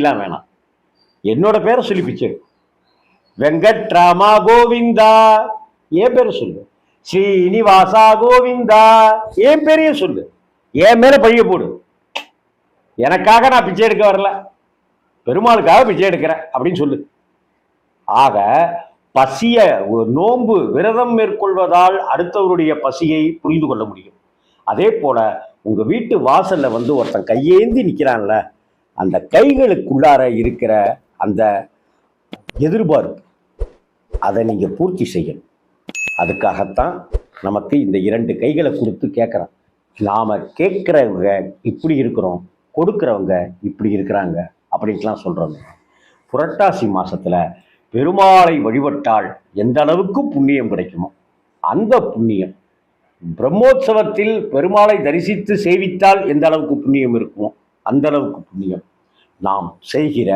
எல்லாம் வேணாம். என்னோட பேரை சொல்லி பிச்சை வெங்கட்ராமா கோவிந்தா. என் பேரை சொல்லு. ஸ்ரீனிவாசா கோவிந்தா. என் பேரையும் சொல்லு. என் மேல பழிய போடு. எனக்காக நான் பிச்சை எடுக்க வரல. பெருமாளுக்காக பிச்சை எடுக்கிறேன் அப்படின்னு சொல்லு. ஆக பசிய ஒரு நோன்பு விரதம் மேற்கொள்வதால் அடுத்தவருடைய பசியை புரிந்து கொள்ள முடியும். அதே போல உங்க வீட்டு வாசல்ல வந்து ஒருத்தன் கையேந்தி நிக்கிறான்ல அந்த கைகளுக்குள்ளார இருக்கிற அந்த எதிர்பார்ப்பு அதை நீங்க பூர்த்தி செய்யணும். அதுக்காகத்தான் நமக்கு இந்த இரண்டு கைகளை கொடுத்து கேட்குறோம் நாம் கேட்குறவங்க இப்படி இருக்கிறோம் கொடுக்குறவங்க இப்படி இருக்கிறாங்க அப்படின்ட்டுலாம் சொல்கிறோங்க புரட்டாசி மாதத்தில் பெருமாளை வழிபட்டால் எந்த அளவுக்கு புண்ணியம் கிடைக்குமோ அந்த புண்ணியம். பிரம்மோற்சவத்தில் பெருமாளை தரிசித்து சேவித்தால் எந்த அளவுக்கு புண்ணியம் இருக்குமோ அந்தளவுக்கு புண்ணியம். நாம் செய்கிற